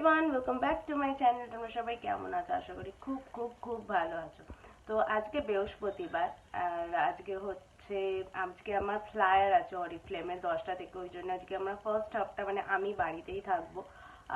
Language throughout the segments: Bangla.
Everyone welcome back to my channel তোমরা সবাই কেমন আছো? আশা করি খুব খুব খুব ভালো আছো। তো আজকে বৃহস্পতিবার, আর আজকে হচ্ছে, আজকে আমার ফ্লায়ার আছে অরিফ্লেমের দশটা থেকে। ওই জন্য আজকে আমার ফার্স্ট হাফটা মানে আমি বাড়িতেই থাকব।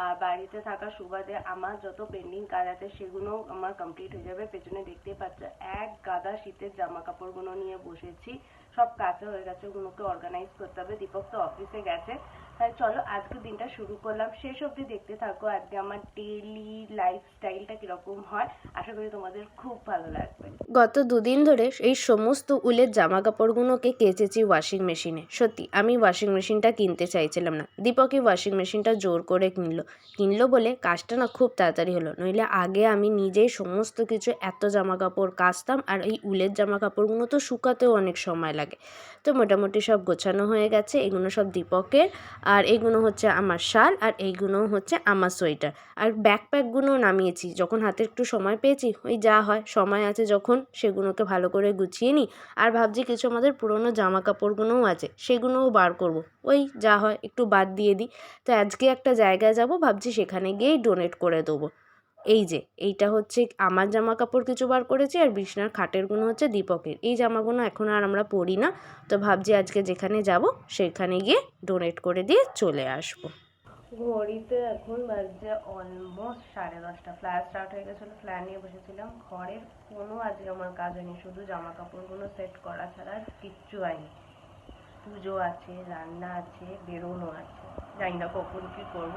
আর বাড়িতে থাকার সুবাদে আমার যত পেন্ডিং কাজ আছে, সেগুলো আমার কমপ্লিট হয়ে যাবে। পেছনে দেখতেই পাচ্ছ, এক গাদা শীতের জামা কাপড়গুলো নিয়ে বসেছি। সব কাছে হয়ে গেছে, ওগুলোকে অর্গানাইজ করতে হবে। দীপক তো অফিসে গেছে। তাই চলো আজকে দিনটা শুরু করলাম। শেষ অবধি দেখতে থাকো আজকে আমার ডেইলি লাইফস্টাইলটা কীরকম হয়। আশা করি তোমাদের খুব ভালো লাগবে। গত দুদিন ধরে এই সমস্ত উলের জামা কাপড়গুলোকে কেচেছি ওয়াশিং মেশিনে সত্যি, আমি ওয়াশিং মেশিনটা কিনতে চাইছিলাম না। দীপকই ওয়াশিং মেশিনটা জোর করে কিনলো। কিনলো বলে কাজটা না খুব তাড়াতাড়ি হলো। নইলে আগে আমি নিজেই সমস্ত কিছু, এত জামা কাপড় কাচতাম আর এই উলের জামা কাপড়গুলো তো শুকাতেও অনেক সময় লাগে। তো মোটামুটি সব গোছানো হয়ে গেছে। এগুলো সব দীপকের। আর এইগুলো হচ্ছে আমার শাল আর এইগুলো হচ্ছে আমার সোয়েটার। আর ব্যাকপ্যাকগুলো নামিয়েছি, যখন হাতে একটু সময় পেয়েছি, ওই যা হয়, সময় আছে যখন সেগুলোকে ভালো করে গুছিয়ে নিই। আর ভাবছি কিছু আমাদের পুরনো জামা কাপড়গুলোও আছে সেগুলোও বার করব। ওই যা হয়, একটু বাদ দিয়ে দিই। তো আজকে একটা জায়গায় যাব, ভাবছি সেখানে গিয়েই ডোনেট করে দেবো। এই যে, এইটা হচ্ছে আমার জামা কাপড় কিছু বার করেছি আর বিছনার খাটেরগুলো হচ্ছে দীপকের। এই জামাগুলো এখন আর আমরা পরি না, তো ভাবছি আজকে যেখানে যাব সেখানে গিয়ে ডোনেট করে দিয়ে চলে আসব। ঘড়িতে এখন বাজছে অলমোস্ট সাড়ে দশটা। ফ্লায়ার স্টার্ট হয়ে গেছিল ফ্লায়ার নিয়ে বসেছিলাম। ঘরের কোনো আজকে আমার কাজ হয়নি, শুধু জামা কাপড়গুলো সেট করা ছাড়া আর কিচ্ছু হয়নি। পুজো আছে, রান্না আছে, বেরোনো আছে। জানি না কখন কী করব।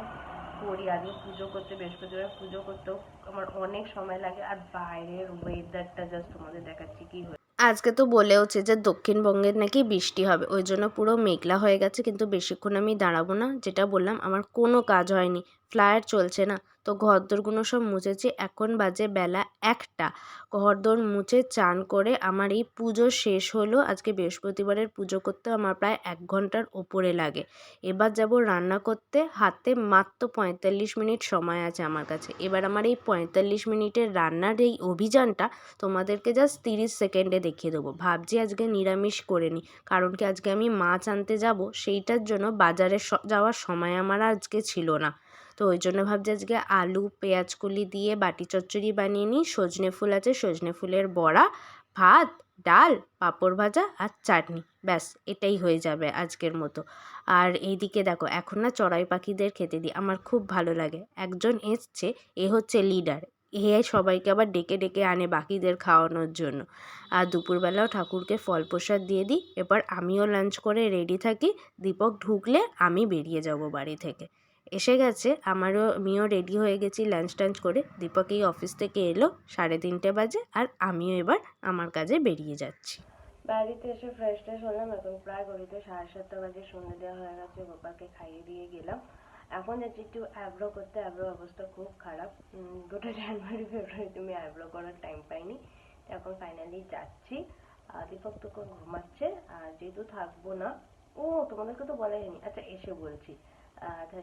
করি আজকে পুজো করতে, বৃহস্পতিবার পুজো করতেও আমার অনেক সময় লাগে। আর বাইরের ওয়েদারটা জাস্ট তোমাদের দেখাচ্ছি কি হয়েছে। আজকে তো বলেওছে যে দক্ষিণবঙ্গের নাকি বৃষ্টি হবে, ওই জন্য পুরো মেঘলা হয়ে গেছে, কিন্তু বেশিক্ষণ আমি দাঁড়াবো না, যেটা বললাম, আমার কোনো কাজ হয়নি ফ্লায়ার চলছে না। তো ঘরদোরগুলো সব মুছেছি। এখন বাজে বেলা একটা। ঘরদোর মুছে চান করে আমার এই পুজো শেষ হলো। আজকে বৃহস্পতিবারের পুজো করতে আমার প্রায় এক ঘণ্টার ওপরে লাগে। এবার যাব রান্না করতে। হাতে মাত্র পঁয়তাল্লিশ মিনিট সময় আছে আমার কাছে। এবার আমার এই পঁয়তাল্লিশ মিনিটের রান্নার এই অভিযানটা তোমাদেরকে জাস্ট তিরিশ সেকেন্ডে দেখিয়ে দেবো। ভাবছি আজকে নিরামিষ করে নিই। কারণ কি আজকে আমি মাছ আনতে যাব, সেইটার জন্য বাজারে যাওয়ার সময় আমার আজকে ছিল না। তো ওই জন্য ভাবছি আজকে আলু, পেঁয়াজ কলি দিয়ে বাটি চচ্চড়ি বানিয়ে নিই। সজনে ফুল আছে, সজনে ফুলের বড়া, ভাত, ডাল, পাঁপড় ভাজা আর চাটনি। ব্যাস, এটাই হয়ে যাবে আজকের মতো। আর এইদিকে দেখো, এখন না চড়াই পাখিদের খেতে দিই। আমার খুব ভালো লাগে। একজন এসছে, এ হচ্ছে লিডার। এ সবাইকে আবার ডেকে ডেকে আনে বাকিদের খাওয়ানোর জন্য। আর দুপুরবেলাও ঠাকুরকে ফল প্রসাদ দিয়ে দিই। এবার আমিও লাঞ্চ করে রেডি থাকি। দীপক ঢুকলে আমি বেরিয়ে যাব বাড়ি থেকে। এসে গেছে। আমারও, আমিও রেডি হয়ে গেছি লাঞ্চ টাঞ্চ করে। দীপক এই অফিস থেকে এলো সাড়ে তিনটে বাজে আর আমিও এবার আমার কাজে বেরিয়ে যাচ্ছি। বাড়িতে এসে ফ্রেশ ট্রেশ হলাম। এখন প্রায় ঘড়িতে সাড়ে সাতটা বাজে। সন্ধ্যে দেওয়া হয়ে গেছে। গোপালকে খাইয়ে দিয়ে গেলাম। এখন যাচ্ছি একটু আইব্রো করতে। আইব্রো অবস্থা খুব খারাপ। গোটা জানুয়ারি, ফেব্রুয়ারি তুমি আইব্রো করার টাইম পাইনি। এখন ফাইনালি যাচ্ছি। দীপক তোকে ঘুমাচ্ছে। আর যেহেতু থাকব না, ও তোমাদেরকে তো বলাই হয়নি। আচ্ছা এসে বলছি।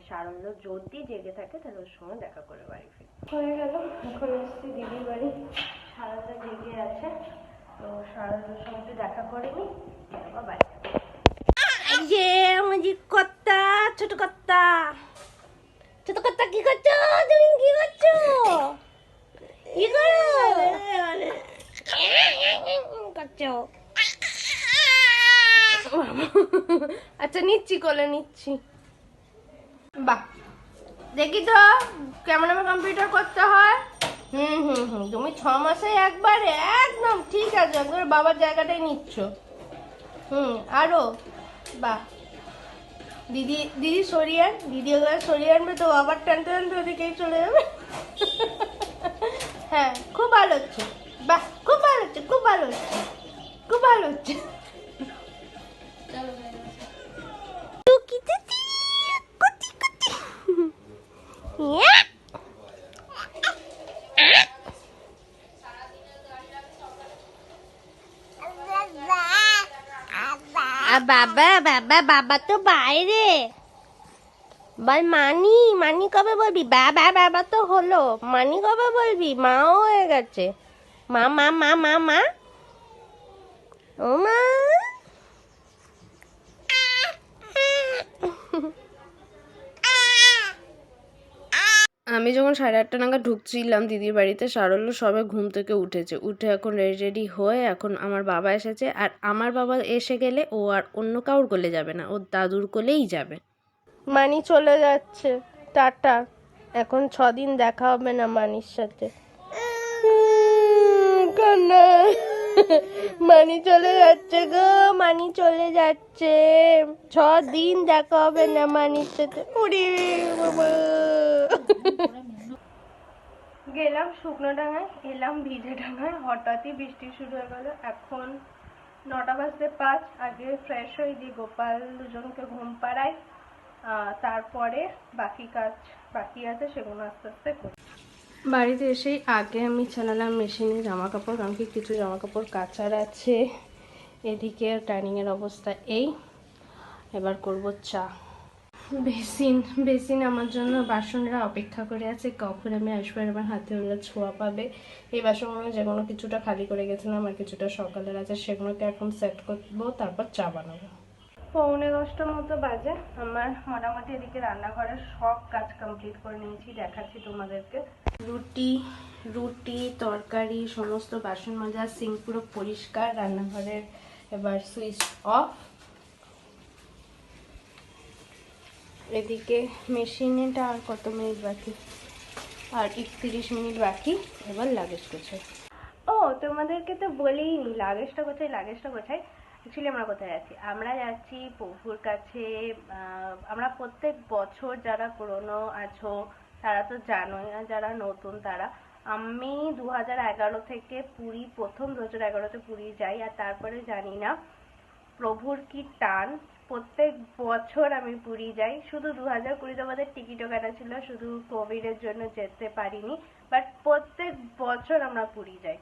সারল্য যদি জেগে থাকে তাহলে ওর সঙ্গে দেখা করে বাড়ি ফিরি হয়ে গেল এখন এসছি দিদির বাড়ি। সারাটা জেগে আছে তো সারাটার সঙ্গে দেখা করে নি তারপর বাড়ি যাব। যে আমাদের কর্তা ছোট কর্তা। ছোট কর্তা কি করছ? তুমি কি করছ? কি করছ? আচ্ছা নিচ্ছি কোলে নিচ্ছি। বাহ। দেখি তো, কেমন আমার কম্পিউটার করতে হয়? হুম হুম হুম, তুমি ছ মাসে একবার, একদম ঠিক আছে একবার বাবার জায়গাটাই নিচ্ছ। হুম আরও বাহ। দিদি দিদি সরিয়ে আন, দিদি একবার সরিয়ে আনবে তো আবার টানতে টানতে ওদিকেই চলে যাবে। হ্যাঁ খুব ভালো হচ্ছে, বাহ, খুব ভালো হচ্ছে, খুব ভালো হচ্ছে, খুব ভালো হচ্ছে। আ বাবা বাবা বাবা তো বাইরে। বল মানি মানি কবে বলবি? বাবা বাবা তো হলো। মানি কবে বলবি? মাও হয়ে গেছে। মা মা মা মা মা। ও মা। আমি যখন সাড়ে আটটা নাগাদ ঢুকছিলাম দিদির বাড়িতে সারল্য সবে ঘুম থেকে উঠেছে। উঠে এখন রেডি রেডি হয়ে এখন আমার বাবা এসেছে আর আমার বাবা এসে গেলে ও আর অন্য কাউর কোলে যাবে না ওর দাদুর কোলেই যাবে। মানি চলে যাচ্ছে টাটা। এখন ছদিন দেখা হবে না মানির সাথে। কান্না। মানি চলে যাচ্ছে গো, মানি চলে যাচ্ছে। ছ দিন দেখা হবে না মানির সাথে। উড়ি গেলাম শুকনো ডাঙায়, এলাম ভিজে ডাঙায়, হঠাৎই বৃষ্টি শুরু হয়ে গেল। এখন নটা বাজতে পাঁচ, আগে ফ্রেশ হয়ে দিয়ে গোপাল দুজনকে ঘুম পাড়াই তারপরে বাকি কাজ বাকি আছে, সেগুলো আস্তে আস্তে করি। বাড়িতে এসেই আগে আমি চালালাম মেশিনে জামা কাপড় কারণ কি কিছু জামা কাপড় কাচার আছে। এদিকে ডাইনিংয়ের অবস্থা এই। এবার করব চা। বেসিন বেসিন আমার জন্য বাসনরা অপেক্ষা করে আছে। কখন আমি আসব আর আমার হাতে ওগুলো ছোঁয়া পাবে। এই বাসনগুলো যে কোনো কিছুটা খালি করে গেছিলাম আর কিছুটা সকালের আছে, সেগুলোকে এখন সেট করব, তারপর চা বানাবো। পৌনে দশটার মতো বাজে। আমার মোটামুটি এদিকে রান্নাঘরের সব কাজ কমপ্লিট করে নিয়েছি, দেখাচ্ছি তোমাদেরকে। রুটি রুটি, তরকারি, সমস্ত বাসন মাজা সিঙ্ক পুরো পরিষ্কার, রান্নাঘরের এবার সুইচ অফ এদিকে মেশিনেটা আর কত মিনিট বাকি? আর একত্রিশ মিনিট বাকি, এবার লাগেজ কোথায়? ও, তোমাদেরকে তো বলেই নি লাগেজটা কোথায় লাগেজটা কোথায়? অ্যাকচুয়ালি আমরা কোথায় যাচ্ছি আমরা যাচ্ছি প্রভুর কাছে আমরা প্রত্যেক বছর যারা পুরনো আছো তারা তো জানোই আর যারা নতুন তারা। আমি দু হাজার এগারো থেকে পুরী প্রথম দু হাজার এগারোতে পুরী যাই আর তারপরে জানি না। প্রভুর কি টান? প্রত্যেক বছর আমি পুরী যাই। শুধু দু হাজার কুড়িতে আমাদের টিকিটও কাটা ছিল শুধু কোভিড এর জন্য যেতে পারিনি। বাট প্রত্যেক বছর আমরা পুরী যাই।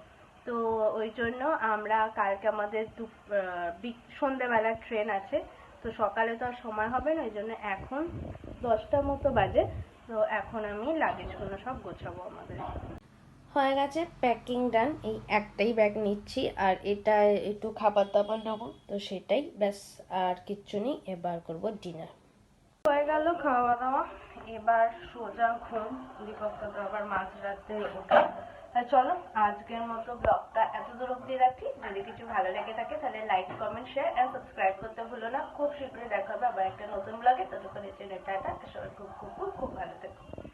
তো ওই জন্য আমরা কালকে আমাদের দু আহ, বিক- সন্ধ্যেবেলা ট্রেন আছে। তো সকালে তো আর সময় হবে না ওই জন্য এখন দশটার মতো বাজে। তো এখন আমি লাগেজগুলো সব গোছাবো আমাদের। হয়ে গেছে প্যাকিং ডান এই একটাই ব্যাগ নিচ্ছি আর এটা একটু খাবার দাবার নেব। তো সেটাই ব্যাস আর কিচ্ছু নেই এবার করব ডিনার হয়ে গেল খাওয়া দাওয়া এবার সোজা ঘুম। দীপক তো আবার মাঝরাতে ওঠে। তাই চলো, আজকের মতো ব্লগটা এত দূর অব্দি রাখি। যদি কিছু ভালো লেগে থাকে, তাহলে like comment share and subscribe করতে ভুলো না। খুব শীঘ্রই দেখা হবে আবার একটা নতুন ব্লগে। ততক্ষণ টাটা। সবাই খুব খুব খুব খুব ভালো থেকো।